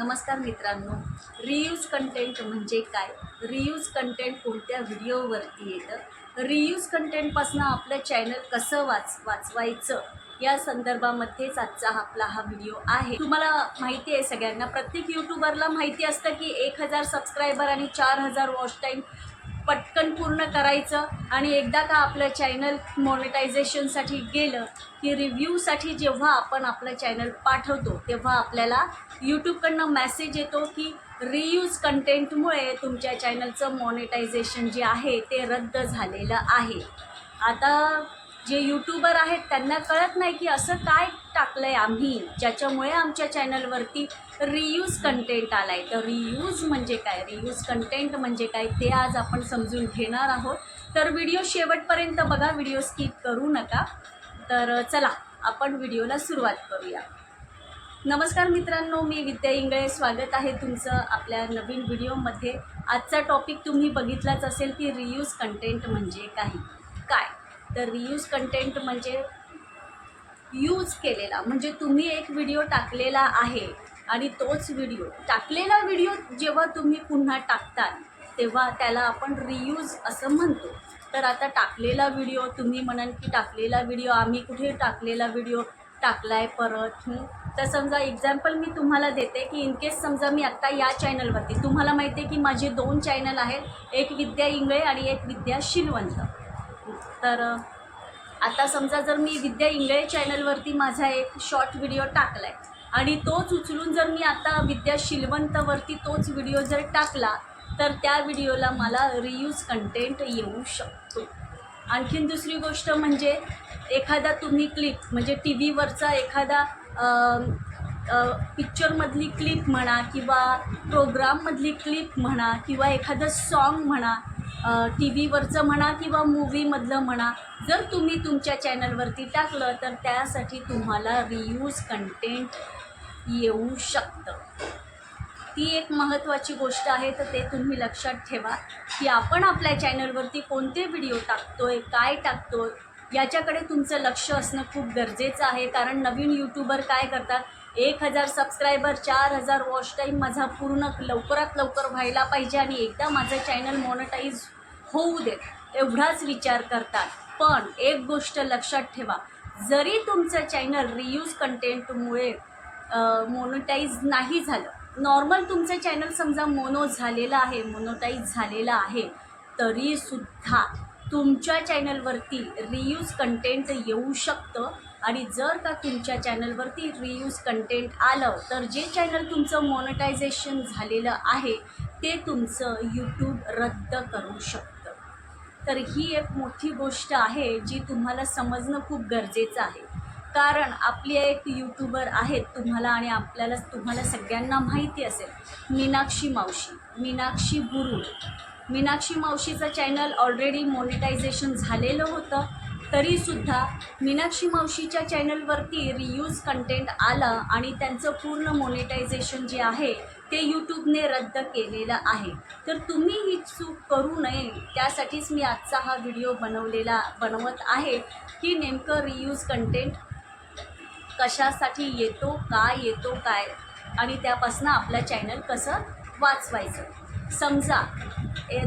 नमस्कार मित्रांनो. Reuse content म्हणजे काय? रियूज कंटेंट कोणत्या व्हिडिओवरती येतं? रियूज कंटेंटपासून आपलं चॅनल कसं वाच वाचवायचं? या संदर्भामध्येच आजचा आपला हा व्हिडिओ आहे. तुम्हाला माहिती आहे सगळ्यांना प्रत्येक यूट्यूबरला माहिती असतं की एक हजार सबस्क्रायबर आणि चार हजार वॉच टाईम पटकन पूर्ण करायचं आणि एकदा का आपलं चॅनल मॉनिटायझेशनसाठी गेलं की रिव्ह्यूसाठी जेव्हा आपण आपलं चॅनल पाठवतो तेव्हा आपल्याला यूट्यूबकडनं मेसेज येतो की रियूज कंटेंटमुळे तुमच्या चॅनलचं मॉनिटायझेशन जे आहे ते रद्द झालेलं आहे. आता जे यूट्यूबर आहेत त्यांना कळत नाही की असं काय टाकलं आहे आम्ही ज्याच्यामुळे आमच्या चॅनलवरती रियूज कंटेंट आला आहे तर रियूज म्हणजे काय? रियूज कंटेंट म्हणजे काय? ते आज आपण समजून घेणार आहोत. तर व्हिडिओ शेवटपर्यंत बघा व्हिडिओ स्किप करू नका. तर चला आपण व्हिडिओला सुरुवात करूया. नमस्कार मित्रांनो मी विद्या इंगळे. स्वागत आहे तुमचं आपल्या नवीन व्हिडिओमध्ये आजचा टॉपिक तुम्ही बघितलाच असेल की रियूज कंटेंट म्हणजे काही. काय? तर रियूज कंटेंट म्हणजे यूज केलेला. म्हणजे तुम्ही एक व्हिडिओ टाकलेला आहे आणि तोच व्हिडिओ टाकलेला व्हिडिओ जेव्हा तुम्ही पुन्हा टाकता तेव्हा त्याला आपण रियूज असं म्हणतो. तर आता टाकलेला व्हिडिओ तुम्ही म्हणाल की टाकलेला व्हिडिओ आम्ही कुठे टाकलेला व्हिडिओ टाकला आहे परत तर समजा एक्झाम्पल मी तुम्हाला देते की इनकेस समजा मी आत्ता या चॅनलवरती तुम्हाला माहिती आहे की माझे दोन चॅनल आहेत एक विद्या इंगळे आणि एक विद्या शिलवंत. तर आता समजा जर मी विद्या इंगळे चॅनलवरती माझा एक शॉर्ट व्हिडिओ टाकला आहे आणि तोच उचलून जर मी आता विद्या शिलवंतवरती तोच व्हिडिओ जर टाकला तर त्या व्हिडिओला मला रियूज कंटेंट येऊ शकतो. आणखीन दुसरी गोष्ट म्हणजे एखादा तुम्ही क्लिप म्हणजे टी व्हीवरचा एखादा पिक्चरमधली क्लिप म्हणा किंवा प्रोग्राममधली क्लिप म्हणा किंवा एखादं सॉन्ग म्हणा टी व्हीवरचं म्हणा किंवा मूवीमधलं म्हणा जर तुम्ही तुमच्या चॅनलवरती टाकलं तर त्यासाठी तुम्हाला रियूज कंटेंट येऊ शकतं. ती एक महत्त्वाची गोष्ट आहे तर ते तुम्ही लक्षात ठेवा की आपण आपल्या चॅनलवरती कोणते व्हिडिओ टाकतो आहे काय टाकतो याच्याकडे तुमचं लक्ष असणं खूप गरजेचं आहे. कारण नवीन यूट्यूबर काय करतात? एक हजार सबस्क्रायबर चार हजार वॉच टाईम माझा पूर्ण लवकरात लवकर व्हायला पाहिजे आणि एकदा माझं चॅनल मॉनिटाईज होऊ देत एवढाच विचार करतात. पण एक गोष्ट लक्षात ठेवा जरी तुमचं चॅनल रियूज कंटेंटमुळे मोनोटाईज नाही झालं नॉर्मल तुमचं चॅनल समजा मोनो झालेलं आहे मोनोटाईज झालेलं आहे तरीसुद्धा तुमच्या चॅनलवरती रियूज कंटेंट येऊ शकतं. आणि जर का तुमच्या चॅनलवरती रियूज कंटेंट आलं तर जे चॅनल तुमचं मॉनिटायझेशन झालेलं आहे ते तुमचं यूट्यूब रद्द करू शकतं. तर ही एक मोठी गोष्ट आहे जी तुम्हाला समजणं खूप गरजेचं आहे. कारण आपली एक यूट्यूबर आहेत तुम्हाला आणि आपल्याला तुम्हाला सगळ्यांना माहिती असेल मीनाक्षी मावशी मीनाक्षी गुरु मीनाक्षी मावशीचं चॅनल ऑलरेडी मॉनिटायझेशन झालेलं होतं. तरीसुद्धा मीनाक्षी मावशीच्या चॅनलवरती रियूज कंटेंट आलं आणि त्यांचं पूर्ण मॉनिटायझेशन जे आहे ते यूट्यूबने रद्द केलेलं आहे. तर तुम्ही ही चूक करू नये. त्यासाठीच मी आजचा हा व्हिडिओ बनवलेला बनवत आहे. की नेमकं रियूज कंटेंट कशासाठी येतो काय येतो काय? आणि त्यापासून आपलं चॅनल कसं वाचवायचं? समजा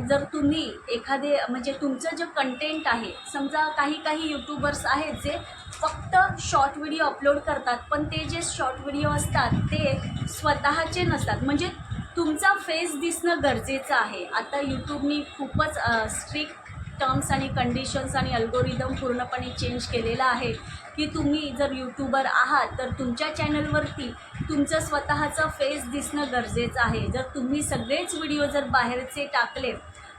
जर तुम्ही एखादे म्हणजे तुमचं जे कंटेंट आहे समजा काही काही यूट्यूबर्स आहेत जे फक्त शॉर्ट व्हिडिओ अपलोड करतात पण ते जे शॉर्ट व्हिडिओ असतात ते स्वतःचे नसतात. म्हणजे तुमचा फेस दिसणं गरजेचं आहे. आता यूट्यूबनी खूपच स्ट्रिक्ट टर्म्स आणि कंडिशन्स आणि अल्गोरिदम पूर्णपणे चेंज केलेला आहे. की तुम्ही जर यूट्यूबर आहात तर तुमच्या चॅनलवरती तुमचं स्वतःचं फेस दिसणं गरजेचं आहे. जर तुम्ही सगळेच व्हिडिओ जर बाहेरचे टाकले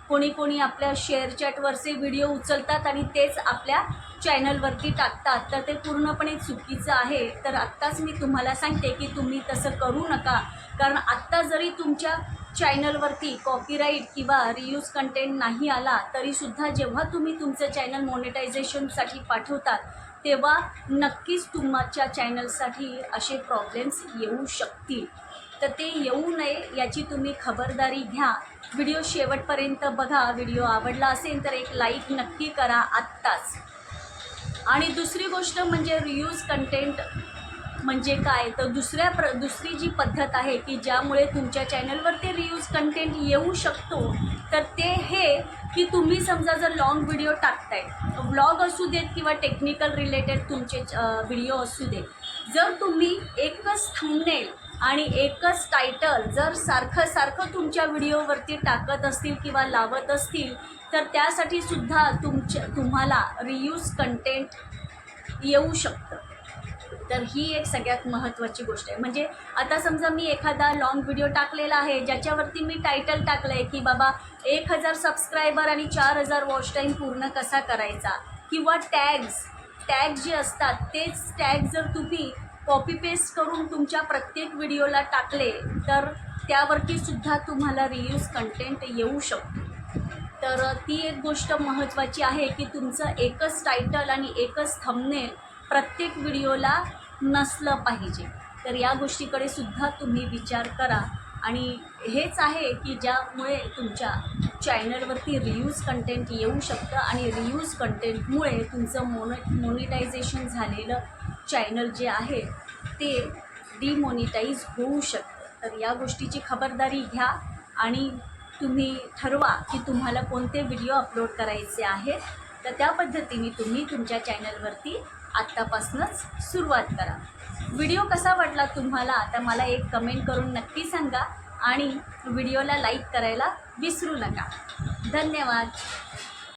कोणी कोणी आपल्या शेअर चॅटवरचे व्हिडिओ उचलतात आणि तेच आपल्या चॅनलवरती टाकतात तर ते पूर्णपणे चुकीचं आहे. तर आत्ताच मी तुम्हाला सांगते की तुम्ही तसं करू नका. कारण आत्ता जरी तुमच्या चॅनलवरती कॉपीराईट किंवा रियूज कंटेंट नाही आला तरीसुद्धा जेव्हा तुम्ही तुमचं चॅनल मॉनिटायझेशनसाठी पाठवतात तेव्हा नक्कीच तुमच्या चॅनलसाठी असे प्रॉब्लेम्स येऊ शकतील. तर ते येऊ नये याची तुम्ही खबरदारी घ्या. व्हिडिओ शेवटपर्यंत बघा. व्हिडिओ आवडला असेल तर एक लाईक नक्की करा आत्ताच. आणि दुसरी गोष्ट म्हणजे रियूज कंटेंट म्हणजे काय? तर दुसऱ्या प्र दुसरी जी पद्धत आहे की ज्यामुळे तुमच्या चॅनलवरती रियूज कंटेंट येऊ शकतो तर ते हे की तुम्ही समजा जर लाँग व्हिडिओ टाकताय व्लॉग असू देत किंवा टेक्निकल रिलेटेड तुमचे व्हिडिओ असू देत जर तुम्ही एकच थंबनेल आणि एकच टायटल जर सारखं सारखं तुमच्या व्हिडिओवरती टाकत असतील किंवा लावत असतील तर त्यासाठी सुद्धा तुमच्या तुम्हाला रियूज कंटेंट येऊ शकतं. तर ही एक सगळ्यात महत्त्वाची गोष्ट आहे. म्हणजे आता समजा मी एखादा लॉंग व्हिडिओ टाकलेला आहे ज्याच्यावरती मी टायटल टाकलं आहे की बाबा एक हजार सबस्क्रायबर आणि चार हजार वॉच टाईम पूर्ण कसा करायचा? किंवा टॅग्स टॅग जे असतात तेच टॅग जर तुम्ही कॉपी पेस्ट करून तुमच्या प्रत्येक व्हिडिओला टाकले तर त्यावरती सुद्धा तुम्हाला रियूज कंटेंट येऊ शकतो. तर ती एक गोष्ट महत्त्वाची आहे की तुमचं एकच टायटल आणि एकच थंबनेल प्रत्येक व्हिडिओला नसलं पाहिजे. तर या गोष्टीकडे सुद्धा तुम्ही विचार करा. आणि हेच आहे की ज्यामुळे तुमच्या चॅनलवरती रियूज कंटेंट येऊ शकतं आणि रियूज कंटेंटमुळे तुमचं मोनो मोनिटायझेशन झालेलं चॅनल जे आहे ते डिमोनिटाईज होऊ शकतं. तर या गोष्टीची खबरदारी घ्या आणि तुम्ही ठरवा की तुम्हाला कोणते व्हिडिओ अपलोड करायचे आहेत. तर त्या पद्धतीने तुम्ही तुमच्या चॅनलवरती आत्तापासूनच सुरुवात करा. व्हिडिओ कसा वाटला तुम्हाला आता मला एक कमेंट करून नक्की सांगा आणि व्हिडिओला लाईक करायला विसरू नका. धन्यवाद.